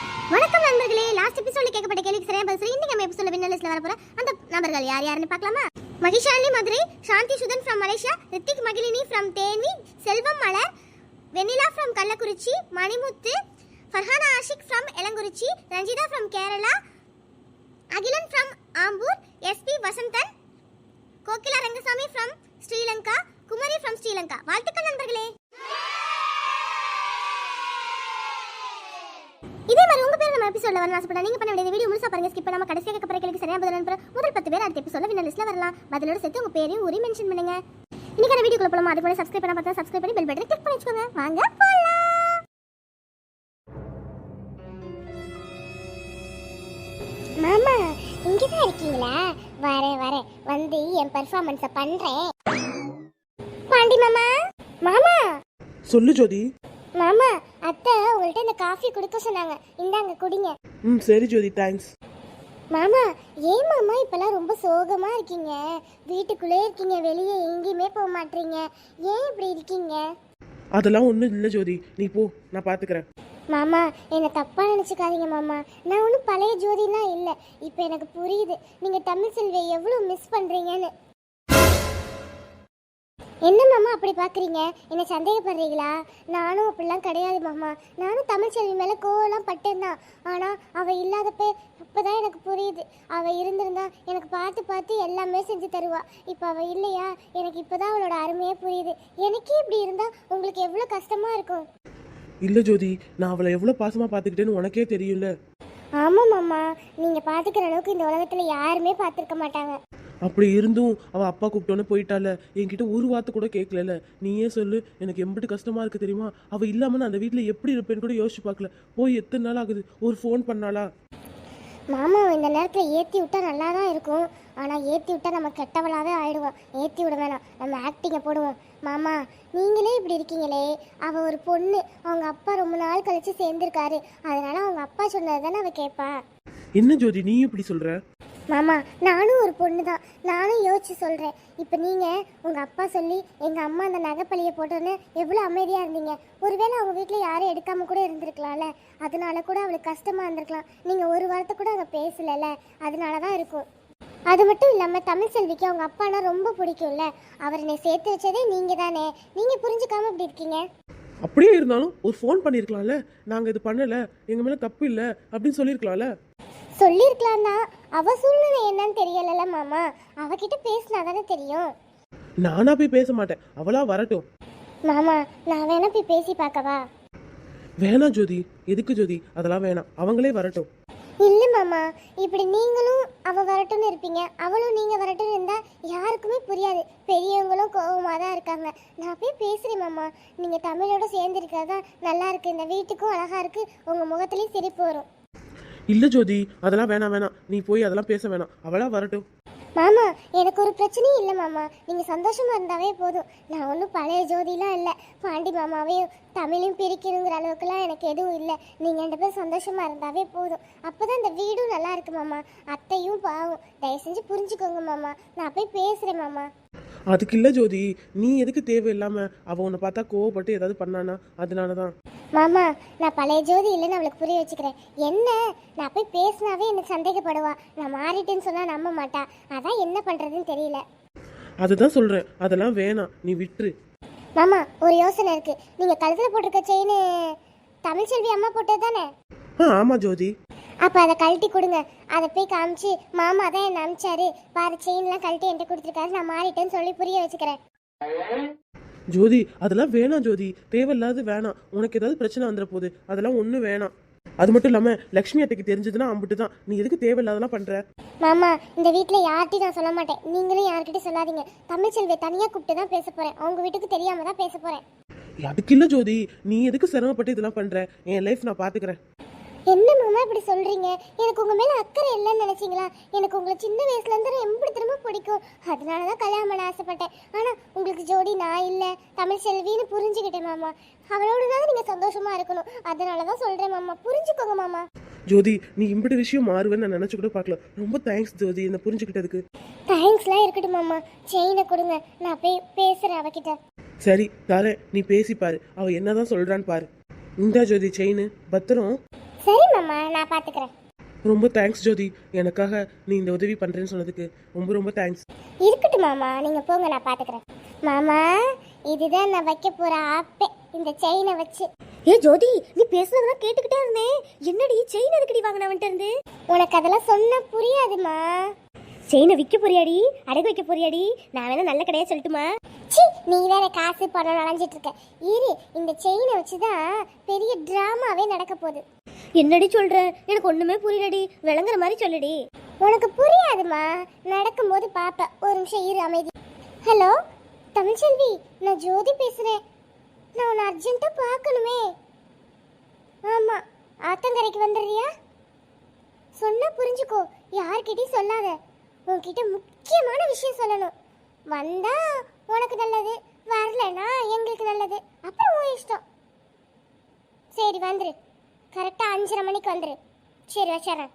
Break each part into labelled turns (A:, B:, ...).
A: வணக்கம் நண்பர்களே. லாஸ்ட் எபிசோட்ல கேட்கப்பட்ட கேள்விக்கு சரியா பதில் சொல்லி இன்னைக்கு நம்ம எபிசோட்ல வின்னர் வர போற அந்த நபர்கள் யார் யாருன்னு பார்க்கலாமா? Mahishalini Madurai Shanthi Suthan from Malaysia Hrithik Magizhini from Theni Selvam Malar Vennila from Kallakurichi Manimuthu Farhana Ashik from Elangurichi Ranjitha from Kerala Akilan from Ambur SP Vasanthan Kokila Rangasamy from Sri Lanka Kumari from Sri Lanka. வாழ்த்துக்கள் நண்பர்களே. இதே மாதிரி உங்க பேர் நம்ம எபிசோட்ல வரணும் ஆசைப்பட்டா நீங்க பண்ண வேண்டிய வீடியோ முழுசா பாருங்க ஸ்கிப் பண்ணாம கடைசியாக கேட்க கேள்விக்கு சரியா பதில் அனுப்புற முதல் பத்து பேர் அடுத்த எபிசோட்ல வின்னர் லிஸ்ட்ல வரலாம். பதிலோட சேர்த்து உங்க பேரையும் ஊரையும் மென்ஷன் பண்ணுங்க. இன்னைக்கான வீடியோக்குள்ள போலாமா? அதுக்கு முன்னாடி சப்ஸ்கிரைப் பண்ணா பார்த்தா சப்ஸ்கிரைப் பண்ணி பெல் பட்டனை கிளிக் பண்ணி வச்சுக்கோங்க. வாங்க போலாம். மாமா இங்க தான் இருக்கீங்களா? வரேன் வரேன். வந்து என் பெர்ஃபார்மன்ஸ பண்றேன். பாண்டி மாமா. மாமா.
B: சொல்லு ஜோதி.
A: மாமா அத்தை உங்கள்ட்ட இந்த காஃபி கொடுக்க சொன்னாங்க. இந்தாங்க குடிங்க.
B: ம் சரி ஜோதி தேங்க்ஸ்
A: மாமா ஏன் மாமா இப்பெல்லாம் ரொம்ப சோகமா இருக்கீங்க? வீட்டுக்குள்ளே இருக்கீங்க வெளியே எங்கேயுமே போக மாட்டீங்க. ஏன் இப்படி இருக்கீங்க?
B: அதெல்லாம் ஒன்றும் இல்லை ஜோதி. நீ போ நான் பார்த்துக்கிறேன்
A: மாமா என்னை தப்பா நினச்சிக்காதீங்க மாமா. நான் ஒன்றும் பழைய ஜோதிலாம் இல்லை. இப்போ எனக்கு புரியுது. நீங்கள் தமிழ் செல்வியை எவ்வளோ மிஸ் பண்ணுறீங்கன்னு என்ன மாமா அப்படி பார்க்குறீங்க என்ன சந்தேகப்படுறீங்களா? நானும் அப்படிலாம் கிடையாது மாமா. நானும் தமிழ் செல்வி மேலே கோவலாம் பட்டேன்தான் ஆனால் அவள் இல்லாதப்ப அப்போதான் எனக்கு புரியுது. அவள் இருந்திருந்தா எனக்கு பார்த்து பார்த்து எல்லாமே செஞ்சு தருவா. இப்போ அவள் இல்லையா? எனக்கு இப்போதான் அவளோட அருமையே புரியுது. எனக்கே இப்படி இருந்தால் உங்களுக்கு எவ்வளோ கஷ்டமாக இருக்கும்?
B: இல்லை ஜோதி நான் அவளை எவ்வளோ பாசமாக பார்த்துக்கிட்டேன்னு உனக்கே தெரியும்ல.
A: ஆமாம் மாமா. நீங்கள் பார்த்துக்கிற அளவுக்கு இந்த உலகத்தில் யாருமே பார்த்துருக்க மாட்டாங்க.
B: அப்படி இருந்தும் அவள் அப்பா கூப்பிட்டோன்னே போயிட்டால என்கிட்ட ஒரு வார்த்தை கூட கேட்கல நீயே சொல்லு எனக்கு எம்பிட்டு கஷ்டமா இருக்கு தெரியுமா? அவள் இல்லாமல் நான் அந்த வீட்டில் எப்படி இருப்பேன்னு கூட யோசிச்சு பார்க்கல போய் எத்தனை நாள் ஆகுது? ஒரு ஃபோன் பண்ணாளா?
A: மாமா இந்த நேரத்தில் ஏற்றி விட்டா நல்லா தான் இருக்கும். ஆனால் ஏற்றி விட்டா நம்ம கெட்டவளாகவே ஆயிடுவோம் ஏற்றி விட வேணாம். நம்ம ஆக்டிங்கை போடுவோம். மாமா நீங்களே இப்படி இருக்கீங்களே. அவள் ஒரு பொண்ணு. அவங்க அப்பா ரொம்ப நாள் கழிச்சு சேர்ந்துருக்காரு. அதனால அவங்க அப்பா சொன்னது தானே அவள் கேட்பா
B: என்ன ஜோதி நீ இப்படி சொல்ற?
A: மாமா நானும் ஒரு பொண்ணு தான் நானும் யோசிச்சு சொல்கிறேன் இப்போ நீங்கள் உங்கள் அப்பா சொல்லி எங்கள் அம்மா அந்த நகைப்பழியை போட்டோன்னு எவ்வளோ அமைதியாக இருந்தீங்க. ஒருவேளை அவங்க வீட்டில் யாரும் எடுக்காமல் கூட இருந்திருக்கலாம்ல. அதனால கூட அவளுக்கு கஷ்டமாக இருந்திருக்கலாம். நீங்கள் ஒரு வாரத்தை கூட அங்கே பேசலைல்ல அதனால தான் இருக்கும். அது மட்டும் இல்லாமல் தமிழ் செல்விக்கு அவங்க அப்பானா ரொம்ப பிடிக்கும்ல. அவர் என்னை சேர்த்து வச்சதே நீங்கள் தானே நீங்கள் புரிஞ்சுக்காம இப்படி இருக்கீங்க.
B: அப்படியே இருந்தாலும் ஒரு ஃபோன் பண்ணியிருக்கலாம்ல நாங்கள் இது பண்ணலை. எங்கள் மேலே தப்பு இல்லை. அப்படின்னு சொல்லியிருக்கலாம்ல
A: சொல்லியிருக்கலாம் தான் அவள் சூழ்நிலை என்னன்னு தெரியலல்ல மாமா. அவகிட்ட பேசினா தானே தெரியும்.
B: நானா போய் பேச மாட்டேன். அவளா வரட்டும்.
A: மாமா நான் வேணா போய் பேசி பார்க்கவா?
B: வேணாம் ஜோதி. எதுக்கு ஜோதி? அதெல்லாம் வேணாம். அவங்களே வரட்டும்.
A: இல்ல மாமா. இப்படி நீங்களும் அவ வரட்டும்னு இருப்பீங்க. அவளும் நீங்க வரட்டும்னு இருந்தா யாருக்குமே புரியாது. பெரியவங்களும் கோவமா தான் இருக்காங்க. நான் போய் பேசுறேன் மாமா. நீங்க தமிழோட சேர்ந்து இருக்கிறதா நல்லா இருக்கு. இந்த வீட்டுக்கும் அழகா இருக்கு. உங்க முகத்துலயும் சிரிப்பு வரும்.
B: இல்லை ஜோதி அதெல்லாம் வேணாம் வேணாம். நீ போய் அதெல்லாம் பேச வேணாம். அவளா வரட்டும்.
A: மாமா எனக்கு ஒரு பிரச்சனையும் இல்லை மாமா. நீங்கள் சந்தோஷமா இருந்தாவே போதும். நான் ஒன்றும் பழைய ஜோதிலாம் இல்லை. பாண்டி மாமாவையும் தமிழையும் பிரிக்கணுங்கிற அளவுக்குலாம் எனக்கு எதுவும் இல்லை. நீங்கள் ரெண்டு பேரும் சந்தோஷமா இருந்தாவே போதும். அப்பதான் இந்த வீடும் நல்லா இருக்கு மாமா. அத்தையும் பாவம். தயவு செஞ்சு புரிஞ்சுக்கோங்க மாமா. நான் போய் பேசுகிறேன் மாமா.
B: அதுக்கு இல்லை ஜோதி நீ எதுக்கு தேவையில்லாம அவ உன்னை பார்த்தா கோவப்பட்டு ஏதாவது பண்ணானா? அதனால தான்
A: மாமா நான் பழைய ஜோதி இல்லைன்னு அவளுக்கு புரிய வச்சுக்கிறேன். என்ன? நான் போய் பேசினாவே எனக்கு சந்தேகப்படுவா. நான் மாறிட்டேன்னு சொன்னா நம்ப மாட்டா. அதான் என்ன பண்றதுன்னு தெரியல.
B: அதுதான் சொல்றேன். அதெல்லாம் வேணாம். நீ விட்டுரு.
A: மாமா ஒரு யோசனை இருக்கு. நீங்க கழுத்துல போட்டிருக்க செயின் தமிழ்ச்செல்வி அம்மா போட்டது தானே
B: ஆ ஆமா ஜோதி.
A: அப்ப அதை கழட்டி கொடுங்க. அதை போய் காமிச்சு மாமா தான் என்ன அமிச்சாரு பாரு செயின்லாம் கழட்டி என்கிட்ட கொடுத்துருக்காரு. நான் மாறிட்டேன்னு சொல்லி புரிய வச்சுக்கிறேன்.
B: ஜோதி அதெல்லாம் வேணாம் ஜோதி. தேவையில்லாத வேணாம். உனக்கு ஏதாவது பிரச்சனை வந்துட போகுது அதெல்லாம் ஒன்றும் வேணாம். அது மட்டும் இல்லாம லக்ஷ்மி அத்தைக்கு தெரிஞ்சதுன்னா அம்பிட்டு தான். நீ எதுக்கு தேவையில்லாதெல்லாம் பண்ற?
A: மாமா இந்த வீட்டில் யார்கிட்டையும் நான் சொல்ல மாட்டேன். நீங்களும் யார்கிட்டயும் சொல்லாதீங்க. தமிழ்ச்செல்வியை தனியாக கூப்பிட்டு தான் பேச போறேன். அவங்க வீட்டுக்கு தெரியாம தான் பேச போறேன்.
B: அதுக்கு இல்லை ஜோதி. நீ எதுக்கு சிரமப்பட்டு இதெல்லாம் பண்ற? என் லைஃப் நான் பாத்துக்கிறேன்.
A: என்ன மாமா இப்படி சொல்றீங்க? எனக்கு உங்க மேல அக்கறை இல்லைன்னு நினைச்சீங்களா? எனக்கு உங்களை சின்ன வயசுல இருந்து எப்படி திரும்ப பிடிக்கும். அதனால தான் கல்யாணம் பண்ண ஆசைப்பட்டேன். ஆனா உங்களுக்கு ஜோடி நான் இல்ல. தமிழ் செல்வின்னு புரிஞ்சுக்கிட்டேன் மாமா. அவளோட தான் நீங்க சந்தோஷமா இருக்கணும். அதனால தான் சொல்றேன் மாமா. புரிஞ்சுக்கோங்க மாமா.
B: ஜோதி நீ இப்படி விஷயம் மாறுவேன்னு நான் நினைச்சு கூட பார்க்கல. ரொம்ப தேங்க்ஸ் ஜோதி என்ன புரிஞ்சுக்கிட்டதுக்கு.
A: தேங்க்ஸ்லாம் இருக்கட்டும் மாமா. செயினை கொடுங்க. நான் போய் பேசுறேன் அவகிட்ட.
B: சரி தரேன். நீ பேசி பாரு. அவ என்னதான் சொல்றான்னு பாரு. இந்தா ஜோதி செயின் பத்திரம்.
A: சரி மாமா நான் பாத்துக்கிறேன்.
B: ரொம்ப தேங்க்ஸ் ஜோதி. எனக்காக நீ இந்த உதவி பண்றேன்னு சொன்னதுக்கு ரொம்ப ரொம்ப தேங்க்ஸ்
A: இருக்கட்டும் மாமா நீங்க போங்க நான் பாத்துக்கிறேன். மாமா இதுதான் நான் வைக்க போற ஆப்பே இந்த செயினை வச்சு. ஏ ஜோதி நீ பேசுறதெல்லாம் கேட்டுக்கிட்டே இருந்தேன். என்னடி செயின் எதுக்கடி வாங்கினவன்ட்டு இருந்து? உனக்கு அதெல்லாம் சொன்ன புரியாதுமா. செயினை விற்க போறியாடி? அடகு வைக்க போறியாடி? நான் வேணா நல்ல கடையா சொல்லட்டுமா? சி நீ வேற காசு பணம் நனைஞ்சிட்டு இருக்க இரு இந்த செயினை வச்சுதான் பெரிய டிராமாவே நடக்க போகுது. என்னடி சொல்ற? எனக்கு ஒண்ணுமே புரியலடி. விளங்குற மாதிரி சொல்லுடி. உனக்கு புரியாதுமா? நடக்கும்போது பாப்ப. ஒரு நிமிஷம் இரு அமைதி. ஹலோ தமிழ்ச்செல்வி நான் ஜோதி பேசுறேன். நான் உன்னை அர்ஜென்ட்டா பார்க்கணுமே. ஆமா ஆத்தங்கரைக்கு வந்துடுறியா? சொன்னா புரிஞ்சுக்கோ. யார்கிட்டயும் சொல்லாத. உன்கிட்ட முக்கியமான விஷயம் சொல்லணும். வந்தா உனக்கு நல்லது வரலனா எங்களுக்கு நல்லது. அப்புறம் உன் இஷ்டம். சரி வந்துரு. கரெக்டாக அஞ்சரை மணிக்கு வந்துரு. சரி வச்சிடறேன்.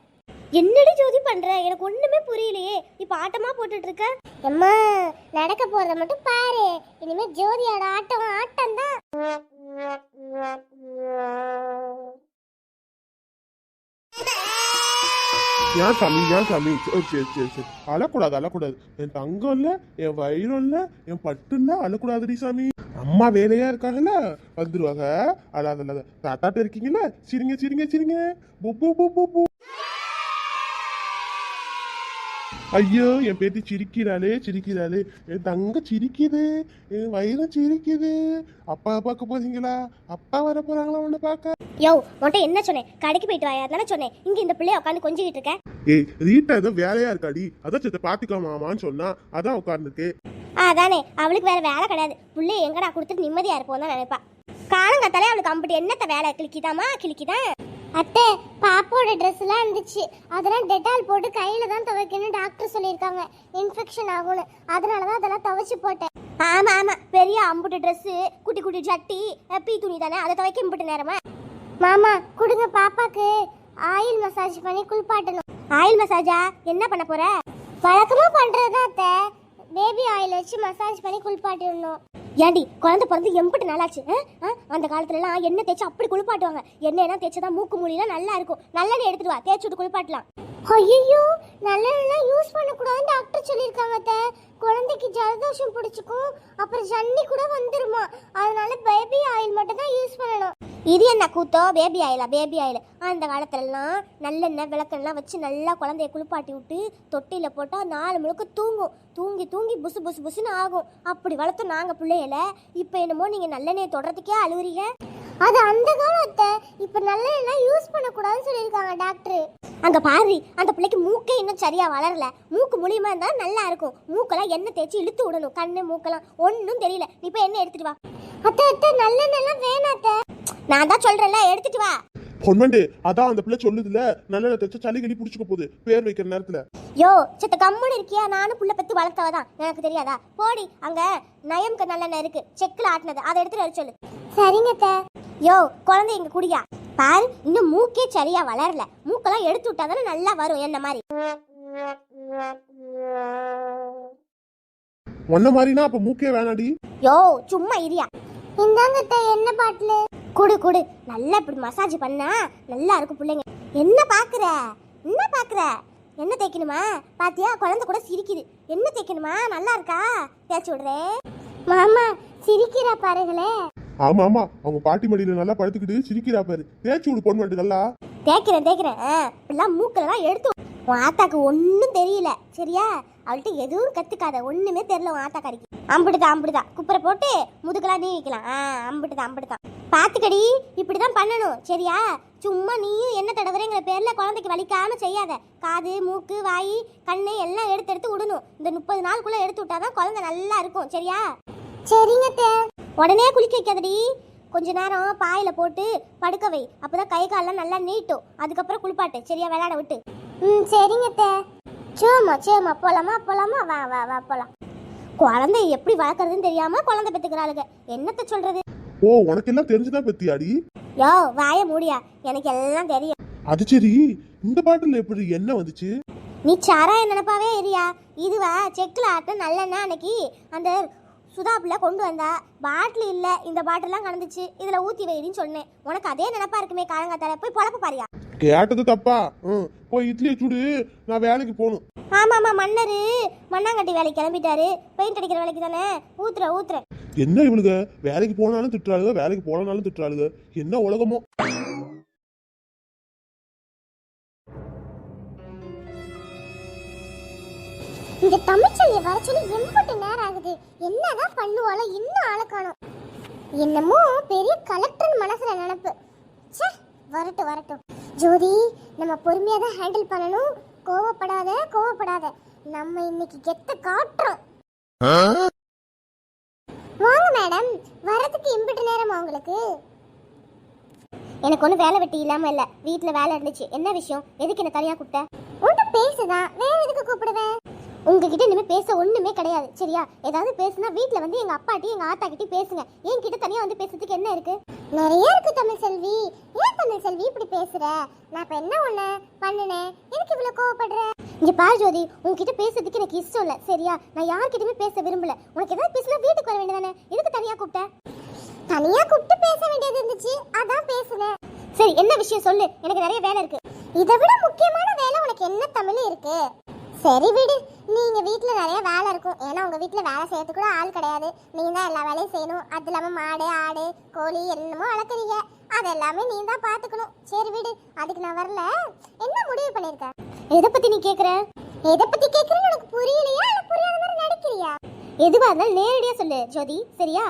A: என்னடி ஜோதி பண்ற? எனக்கு ஒண்ணுமே புரியலையே. இப்ப ஆட்டமா போட்டுட்டு இருக்க அம்மா நடக்க போறத மட்டும் பாரு. இனிமே ஜோதியோட ஆட்டம் ஆட்டம் தான்
C: ஏன் சாமி ஏன் சாமி சரி சரி சரி அழக்கூடாது அழக்கூடாது என் தங்கம் இல்லை என் வயிறும் இல்லை என் பட்டு இல்ல அழக்கூடாதுடி சாமி அம்மா வேலையா இருக்காங்கல்ல வந்துருவாங்க அழாத அழாத தாத்தாட்ட இருக்கீங்களா சிரிங்க சிரிங்க சிரிங்க புப்பு புப்பு பு ஐயோ என் பேத்தி சிரிக்கிறாளே சிரிக்கிறாளே என் தங்க சிரிக்குது என் வயிறும் சிரிக்குது அப்பா பார்க்க போறீங்களா அப்பா வர போறாங்களா உன்னை பார்க்க
A: யோ உன்கிட்ட என்ன சொன்னேன் கடைக்கு போயிட்டு வாயா தானே சொன்னேன் இங்க இந்த பிள்ளைய உட்காந்து கொஞ்சிக்கிட்டு இருக்க
C: ஏய் ரீட்டா ஏதோ வேலையா இருக்காடி அதான் சித்த பாத்துக்கலாமாமான்னு சொன்னா அதான் உட்கார்ந்துருக்கு
A: அதானே அவளுக்கு வேற வேலை கிடையாது புள்ளைய எங்கடா கொடுத்துட்டு நிம்மதியா இருப்போம் தான் நினைப்பா காலங்கத்தாலே அவளுக்கு அம்பிட்டு என்னத்த வேலை கிளிக்கிதாமா கிளிக்கிதான் அத்தை பாப்போட ட்ரெஸ் எல்லாம் இருந்துச்சு. அதெல்லாம் டெட்டால் போட்டு கையில தான் துவைக்கணும் டாக்டர் சொல்லியிருக்காங்க. இன்ஃபெக்ஷன் ஆகும்னு. அதனால தான் அதெல்லாம் துவைச்சு போட்டேன். ஆமா ஆமா. பெரிய அம்புட்டு Dress குட்டி குட்டி சட்டி பீ துணி தானே? அதை துவைக்க இம்புட்டு நேரமா? மாமா கொடுங்க பாப்பாக்கு. ஆயில் மசாஜ் பண்ணி குளிப்பாட்டணும். ஆயில் மசாஜா என்ன பண்ண போற? வழக்கமா பண்றதுதான் அத்தை. பேபி ஆயில் வச்சு மசாஜ் பண்ணி குளிப்பாட்டி விடணும் ஏண்டி குழந்தை பிறந்து எம்பிட்டு நாளாச்சு ஆ? அந்த காலத்துலலாம் எண்ணெய் தேய்ச்சி அப்படி குளிப்பாட்டுவாங்க. எண்ணெய்லாம் தேய்ச்சதான் மூக்கு மூலிலாம் நல்லா இருக்கும். நல்லெண்ணெய் எடுத்துட்டு வா தேய்ச்சி விட்டு குளிப்பாட்டலாம். ஐயோ நல்லெண்ணெய் யூஸ் பண்ணக்கூடாதுன்னு டாக்டர் சொல்லியிருக்காங்க அத்தை. குழந்தைக்கு ஜலதோஷம் பிடிச்சிக்கும் அப்புறம் ஜன்னி கூட வந்துருமா. அதனால பேபி ஆயில் மட்டும் தான் யூஸ் பண்ணணும். இது என்ன கூத்தோ? பேபி ஆயிலா பேபி ஆயில் அந்த காலத்துலலாம் நல்லெண்ணெய் விளக்கெல்லாம் வச்சு நல்லா குழந்தைய குளிப்பாட்டி விட்டு தொட்டியில் போட்டால் நாலு முழுக்க தூங்கும். தூங்கி தூங்கி புசு புசு புசுன்னு ஆகும். அப்படி வளர்த்தோம் நாங்கள் பிள்ளையில இப்போ என்னமோ நீங்கள் நல்லெண்ணெயை தொடறதுக்கே அழுவுறீங்க. அது அந்த காலத்தை இப்போ நல்லெண்ணெய் யூஸ் பண்ணக்கூடாதுன்னு சொல்லியிருக்காங்க டாக்டர் அங்கே பாரு அந்த பிள்ளைக்கு மூக்கே இன்னும் சரியாக வளரல. மூக்கு மூலியமாக இருந்தால் நல்லா இருக்கும். மூக்கெல்லாம் எண்ணெய் தேய்ச்சி இழுத்து விடணும். கண்ணு மூக்கெல்லாம் ஒன்றும் தெரியல. நீ இப்போ எண்ணெய் எடுத்துட்டு வா. அத்தை அத்தை நல்லெண்ணெய்லாம் வேணாம் நான் தான் சொல்றேன்ல எடுத்துட்டு வா.
C: பொன்மண்டு அதான் அந்த பிள்ளை சொல்லுதுல நல்ல தைச்ச சளி கடி புடிச்சுக்க போகுது பேர் வைக்கிற நேரத்துல.
A: யோ சித்த கம்முன்னு இருக்கியா? நானும் புள்ள பத்து வளர்த்தவதான் எனக்கு தெரியாதா? போடி அங்க நயம்க்கு நல்லெண்ணெய் இருக்கு. செக்கில் ஆட்டினது. அதை எடுத்துட்டு வர சொல்லு. சரிங்க அத்தை. யோ குழந்தை இங்க குடியா? பாரு இன்னும் மூக்கே சரியா வளரல. மூக்கெல்லாம் எடுத்து விட்டா தானே நல்லா வரும் என்ன மாதிரி.
C: உன்ன மாதிரினா அப்ப மூக்கே வேணாடி.
A: யோ சும்மா இரியா. இந்தாங்க என்ன பாட்டில்? குடு குடு. நல்லா இப்படி மசாஜ் பண்ணா நல்லா இருக்கும் பிள்ளைங்க. என்ன பாக்குற? என்ன பாக்குற? என்ன தேய்க்கணுமா? பாத்தியா? குழந்தை கூட சிரிக்குது. என்ன தேய்க்கணுமா? நல்லா இருக்கா? தேய்ச்சி விடுறேன் மாமா சிரிக்கிறா பாருங்களே.
C: ஆமா ஆமா. அவங்க பாட்டி மடியில நல்லா படுத்துக்கிட்டு சிரிக்கிறா பாரு. தேய்ச்சி விடு பொன்மண்டு நல்லா.
A: தேய்க்கிறேன் தேய்க்கிறேன். இப்படிலாம் மூக்கெல்லாம் எடுத்து. உன் ஆத்தாக்கு ஒன்றும் தெரியல சரியா? அவள்கிட்ட எதுவும் கற்றுக்காத ஒன்றுமே தெரியல உன் ஆத்தாக்காரிக்கு. அம்பிடுதான் அம்பிடுதான் குப்பரை போட்டு முதுகெல்லாம் நீவிக்கலாம் ஆ அம்பிடுதான் அம்பிடுதான் இப்படி தான் பண்ணணும் சரியா? சும்மா நீயும் என்ன தடவுறேங்கிற பேரில் குழந்தைக்கு வலிக்காம செய்யாத. காது மூக்கு வாய் கண்ணு எல்லாம் எடுத்து எடுத்து விடணும். இந்த முப்பது நாளுக்குள்ளே எடுத்து விட்டாதான் குழந்தை நல்லா இருக்கும் சரியா? சரிங்க உடனே குளிக்க வைக்காதடி. கொஞ்ச நேரம் பாயில போட்டு படுக்க வை. அப்பதான் கை காலெல்லாம் நல்லா நீட்டும். அதுக்கப்புறம் குளிப்பாட்டு சரியா? விளையாட விட்டு. ம் சரிங்க அத்தை. சேமா சேமா போலாமா போலாமா? வா வா வா போலாம். குழந்தை எப்படி வளர்க்கறதுன்னு தெரியாம குழந்தை பெத்துக்கிறாளுங்க. என்னத்த சொல்றது?
C: ஓ உனக்கு எல்லாம் தெரிஞ்சுதான் பெத்தியாடி?
A: யோ வாய மூடியா. எனக்கு எல்லாம் தெரியும்.
C: அது சரி. இந்த பாட்டில் எப்படி என்ன வந்துச்சு?
A: நீ சாராய நினைப்பாவே எரியா இதுவா செக்கில் ஆட்ட நல்லெண்ணெய் அன்னைக்கு அந்த சுதாப்புல கொண்டு வந்தா. பாட்டில் இல்ல இந்த பாட்டிலாம் கலந்துச்சு. இதுல ஊத்தி வைடின்னு சொன்னேன். உனக்கு அதே நினைப்பா இருக்குமே காலங்காத்தால. போய் பொழப்பு பாரியா?
C: கேட்டது தப்பா? ம். போய் இட்லியை சுடு. நான் வேலைக்கு போகணும்.
A: ஆமா ஆமா மன்னர். மண்ணாங்கட்டி வேலைக்கு கிளம்பிட்டாரு. பெயிண்ட் அடிக்கிற வேலைக்கு தானே? ஊத்துற ஊத்துற.
C: என்ன இவளுங்க வேலைக்கு போனாலும் திட்டுறாளுங்க வேலைக்கு போனாலும் திட்டுறாளுங்க. என்ன உலகமோ?
A: இந்த தமிழ்ச்செல்விய வர சொல்லி எம்பட்டு நேரம் ஆகுது. என்னதான் பண்ணுவாளோ இன்னும் ஆளை காணோம். என்னமோ பெரிய கலெக்டர் மனசுல நினைப்பு. ச்சே! வரட்டும் வரட்டும். ஜோதி நம்ம பொறுமையாக தான் ஹேண்டில் பண்ணணும். கோவப்படாத கோவப்படாத. நம்ம இன்னைக்கு கெத்த காட்டுறோம். வாங்க மேடம் வரதுக்கு இம்பிட்டு நேரமா உங்களுக்கு? எனக்கு ஒன்றும் வேலை வெட்டி இல்லாமல் இல்லை. வீட்டில் வேலை இருந்துச்சு. என்ன விஷயம்? எதுக்கு என்ன தனியாக கூப்பிட்ட? உன்கிட்ட பேசுதான். வேற எதுக்கு கூப்பிடுவேன்? உங்ககிட்ட இனிமே பேச ஒண்ணுமே கிடையாது. சரியா? ஏதாவது பேசுனா வீட்ல வந்து எங்க அப்பாட்டி எங்க ஆத்தா கிட்ட பேசுங்க. என்கிட்ட தனியா வந்து பேசுறதுக்கு என்ன இருக்கு? நிறைய இருக்கு தமிழ் செல்வி. ஏன் தமிழ் செல்வி இப்படி பேசுற? நான் இப்ப என்ன ஒண்ணு பண்ணுனேன்? எனக்கு இவ்வளவு கோவப்படுற? இங்க பாரு ஜோதி உங்ககிட்ட பேசுறதுக்கு எனக்கு இஷ்டம் இல்ல. சரியா? நான் யார்கிட்டயுமே பேச விரும்பல. உனக்கு ஏதாவது பேசினா வீட்டுக்கு வர வேண்டியதானே எதுக்கு தனியா கூப்பிட்டேன் தனியா கூப்பிட்டு பேச வேண்டியது இருந்துச்சு. அதான் பேசுனேன். சரி என்ன விஷயம் சொல்லு. எனக்கு நிறைய வேலை இருக்கு. இதை விட முக்கியமான வேலை உனக்கு என்ன தமிழ் இருக்கு? சரி விடு. நீங்க வீட்டில் நிறைய வேலை இருக்கும். ஏன்னா உங்க வீட்டில் வேலை செய்யறதுக்கு கூட ஆள் கிடையாது. நீங்க தான் எல்லா வேலையும் செய்யணும். அது இல்லாம மாடு ஆடு கோழி என்னமோ வளர்க்குறீங்க. அது எல்லாமே நீ தான் பாத்துக்கணும் சரி விடு. அதுக்கு நான் வரல. என்ன முடிவு பண்ணிருக்க? எதை பத்தி நீ கேக்குற? எதை பத்தி கேக்குறேன்னு உனக்கு புரியலையா? இல்ல புரியாத மாதிரி நடிக்கிறியா? எதுவா இருந்தாலும் நேரடியா சொல்லு ஜோதி. சரியா?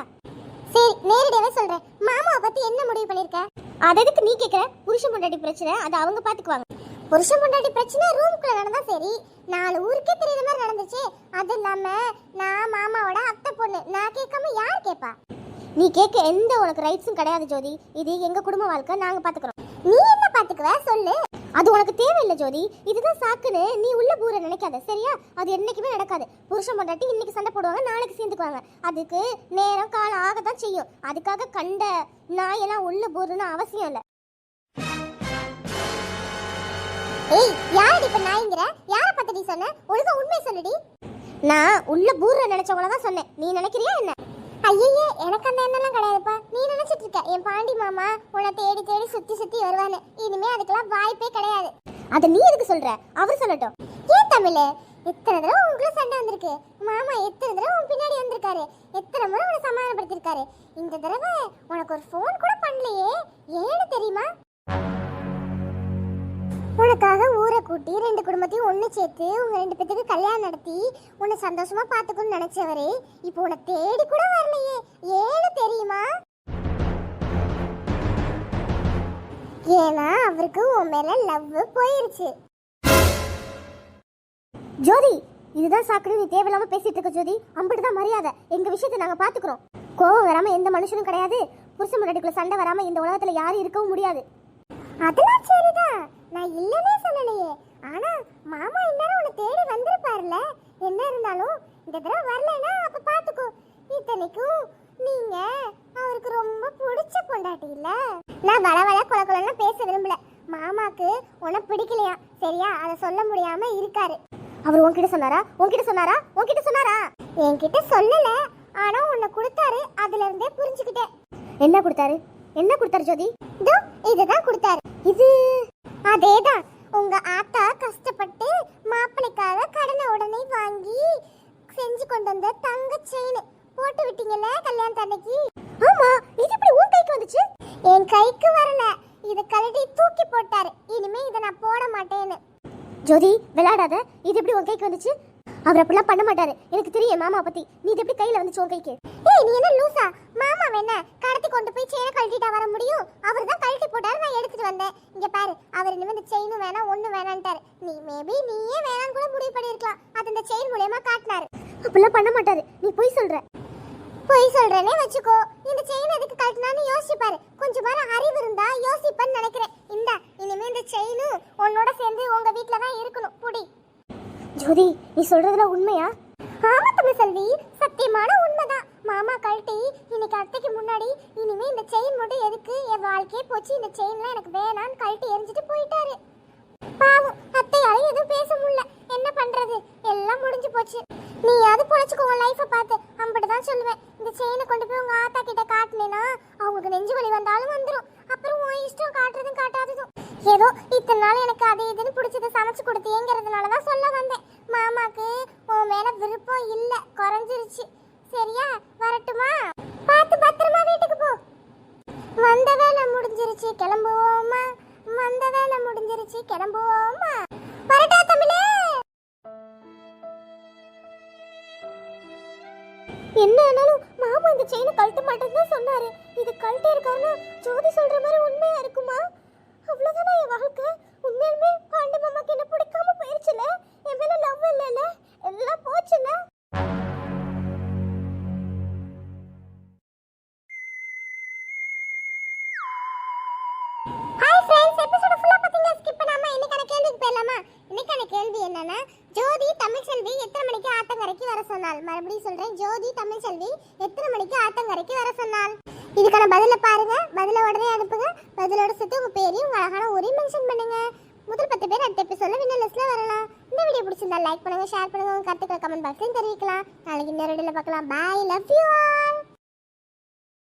A: சரி நேரடியாவே சொல்றேன். மாமாவை பத்தி என்ன முடிவு பண்ணிருக்க? அது எதுக்கு நீ கேக்குற? புருஷன் பொண்டாட்டி பிரச்சனை. அது அவங்க பாத்துக்குவாங்க புருஷன் பொண்டாட்டி பிரச்சனை ரூம்குள்ள நடந்தா சரி. நாலு ஊருக்கே தெரியுற மாதிரி நடந்துச்சு. அது இல்லாம நான் மாமாவோட அத்தை பொண்ணு. நான் கேட்காம யார் கேட்பா நீ கேட்க எந்த உனக்கு ரைட்ஸும் கிடையாது ஜோதி. இது எங்க குடும்ப வாழ்க்கை நாங்க பாத்துக்கிறோம். நீ என்ன பாத்துக்குவ? சொல்லு. அது உனக்கு தேவையில்லை ஜோதி. இதுதான் சாக்குன்னு நீ உள்ள பூர நினைக்காத சரியா? அது என்னைக்குமே நடக்காது. புருஷன் பொண்டாட்டி இன்னைக்கு சண்டை போடுவாங்க நாளைக்கு சேர்ந்துக்குவாங்க. அதுக்கு நேரம் காலம் ஆகத்தான் செய்யும். அதுக்காக கண்ட நாயெல்லாம் உள்ள பூருன்னு அவசியம் இல்லை. ஏய் யாரடி இப்ப நாய்ங்கற? யார பத்தி நீ சொன்ன? ஒழுங்கா உண்மை சொல்லுடி. நான் உள்ள பூர்ற நினைச்சவங்கள தான் சொன்னேன். நீ நினைக்கிறியா என்ன? ஐயையே எனக்கு அந்த எண்ணெல்லாம் கிடையாதுப்பா. நீ நினைச்சிட்டு இருக்க. என் பாண்டி மாமா உன்னை தேடி தேடி சுத்தி சுத்தி வருவானு இனிமே அதுக்கெல்லாம் வாய்ப்பே கிடையாது. அதை நீ எதுக்கு சொல்ற? அவர் சொல்லட்டும். ஏன் தமிழ்? எத்தனை தடவை உங்களுக்குள்ள சண்டை வந்திருக்கு. மாமா எத்தனை தடவை உன் பின்னாடி வந்திருக்காரு. எத்தனை முறை உன்னை சமாதானப்படுத்திருக்காரு இந்த தடவை உனக்கு ஒரு ஃபோன் கூட பண்ணலையே. ஏன்னு தெரியுமா? உனக்காக ஊரை கூட்டி ரெண்டு குடும்பத்தையும் ஒன்று சேர்த்து உங்க ரெண்டு பேத்துக்கு கல்யாணம் நடத்தி உன்னை சந்தோஷமா பார்த்துக்கணும்னு நினச்சவரே இப்போ உன்னை தேடி கூட வரலையே. ஏன்னு தெரியுமா? ஏன்னா அவருக்கு உன் மேல லவ் போயிருச்சு. ஜோதி இதுதான் சாக்குன்னு நீ தேவையில்லாம பேசிட்டு இருக்க ஜோதி. அம்பிட்டு தான் மரியாதை. எங்க விஷயத்தை நாங்க பாத்துக்கிறோம் கோவம் வராம எந்த மனுஷனும் கிடையாது. புருஷ முன்னாடிக்குள்ள சண்டை வராம இந்த உலகத்துல யாரும் இருக்கவும் முடியாது. அதெல்லாம் சரிதான். நான் இல்லனே சொல்லலையே. ஆனா மாமா இந்நேரம் உன்னை தேடி வந்திருப்பார்ல என்ன இருந்தாலும் இந்த தடவை வரலைன்னா அப்ப பாத்துக்கோ. இத்தனைக்கும் நீங்க அவருக்கு ரொம்ப பிடிச்ச பொண்டாட்டி இல்ல. நான் வள வள கொல கொலன்னு பேச விரும்பல. மாமாக்கு உன்னை பிடிக்கலையா? சரியா? அதை சொல்ல முடியாம இருக்காரு. அவர் உன்கிட்ட சொன்னாரா? உன்கிட்ட சொன்னாரா? உன்கிட்ட சொன்னாரா? என்கிட்ட சொல்லல. ஆனா உன்னை கொடுத்தாரு. அதுல இருந்தே புரிஞ்சுக்கிட்டேன். என்ன கொடுத்தாரு? என்ன கொடுத்தாரு ஜோதி? இதோ இதுதான் கொடுத்தாரு. இது அதேதான். உங்க ஆத்தா கஷ்டப்பட்டு மாப்பிளைக்காக கடனை உடனே வாங்கி செஞ்சு கொண்டு வந்த தங்க செயின் போட்டு விட்டீங்கல்ல கல்யாணத்து அன்னைக்கு? ஆமா இது எப்படி உன் கைக்கு வந்துச்சு? என் கைக்கு வரல. இது கழட்டி தூக்கி போட்டாரு. இனிமே இதை நான் போட மாட்டேன்னு. ஜோதி விளையாடாத. இது எப்படி உன் கைக்கு வந்துச்சு? அவர் அப்படிலாம் பண்ண மாட்டாரு. எனக்கு தெரியும் மாமா பத்தி. நீ இது எப்படி கையில வந்துச்சு உன் கைக்கு? ஏய் நீ என்ன லூசா? மாமா வேணா கடத்தி கொண்டு போய் செயினை கழட்டிட்டா வர முடியும்? அவர் தான் கழட்டி போட்டாரு நான் எடுத்துட்டு வந்தேன். இங்க பாரு அவர் இனிமே இந்த செயினும் வேணாம் ஒண்ணு வேணான்ட்டாரு. நீ மேபி நீயே வேணான்னு கூட முடிவு பண்ணிருக்கலாம். அது இந்த செயின் மூலியமா காட்டினாரு. அப்படிலாம் பண்ண மாட்டாரு. நீ போய் சொல்ற. பொய் சொல்றேனே வச்சுக்கோ. இந்த செயின் எதுக்கு கழட்டினான்னு யோசிப்பாரு. கொஞ்சம் பாரு அறிவு இருந்தா யோசிப்பேன்னு நினைக்கிறேன். இந்த இனிமே இந்த செயினும் உன்னோட சேர்ந்து உங்க வீட்ல தான் இருக்கணும். புடி. ஜோதி நீ சொல்றதுல உண்மையா? ஆமா தமிழ் செல்வி சத்தியமான உண்மைதான். மாமா கழட்டி இன்னைக்கு அத்தைக்கு முன்னாடி இனிமே இந்த செயின் மட்டும் எதுக்கு? என் வாழ்க்கையே போச்சு இந்த செயின்லாம் எனக்கு வேணான்னு கழட்டி எரிஞ்சிட்டு போயிட்டாரு. பாவம் அத்தையால எதுவும் பேச முடியல. என்ன பண்றது? எல்லாம் முடிஞ்சு போச்சு. நீயாவது பொழைச்சுக்கோ உன் லைஃபை பார்த்து. அம்பிட்டு தான் சொல்லுவேன். இந்த செயினை கொண்டு போய் உங்க ஆத்தா கிட்ட காட்டினேன்னா அவங்களுக்கு நெஞ்சு வலி வந்தாலும் வந்துடும் அப்புறம் உன் இஷ்டம் காட்டுறதும் காட்டாததும். ஏதோ இத்தனை நாள் எனக்கு அது இதுன்னு பிடிச்சத சமைச்சு கொடுத்தேங்கிறதுனால தான் சொல்ல வந்தேன். மாமாக்கு உன் மேல விருப்பம் இல்லை. குறைஞ்சிருச்சு. சரியா? வரட்டுமா? பார்த்து பத்திரமா வீட்டுக்கு போ. வந்த வேலை முடிஞ்சிருச்சு கிளம்புவோமா? வந்த வேலை முடிஞ்சிருச்சு கிளம்புவோம்? இன்னைக்கான கேள்விக்கு போயிடலாமா? இன்னைக்கான கேள்வி என்னன்னா ஜோதி தமிழ் செல்வி எத்தனை மணிக்கு ஆத்தங்கரைக்கு வர சொன்னால் மறுபடியும் சொல்றேன் ஜோதி தமிழ் செல்வி எத்தனை மணிக்கு ஆத்தங்கரைக்கு வர சொன்னால் இதுக்கான பதில பாருங்க. பதில உடனே அனுப்புங்க. பதிலோட சேர்த்து உங்க பேரையும் உங்க அழகான ஊரையும் மென்ஷன் பண்ணுங்க. முதல் பத்து பேர் அடுத்த எபிசோட்ல வின்னர் லிஸ்ட்ல வரலாம். இந்த வீடியோ பிடிச்சிருந்தா லைக் பண்ணுங்க ஷேர் பண்ணுங்க. உங்க கருத்துக்களை கமெண்ட் பாக்ஸ்லயும் தெரிவிக்கலாம். நாளைக்கு இன்னொரு வீடியோல பார்க்கலாம். Bye love you all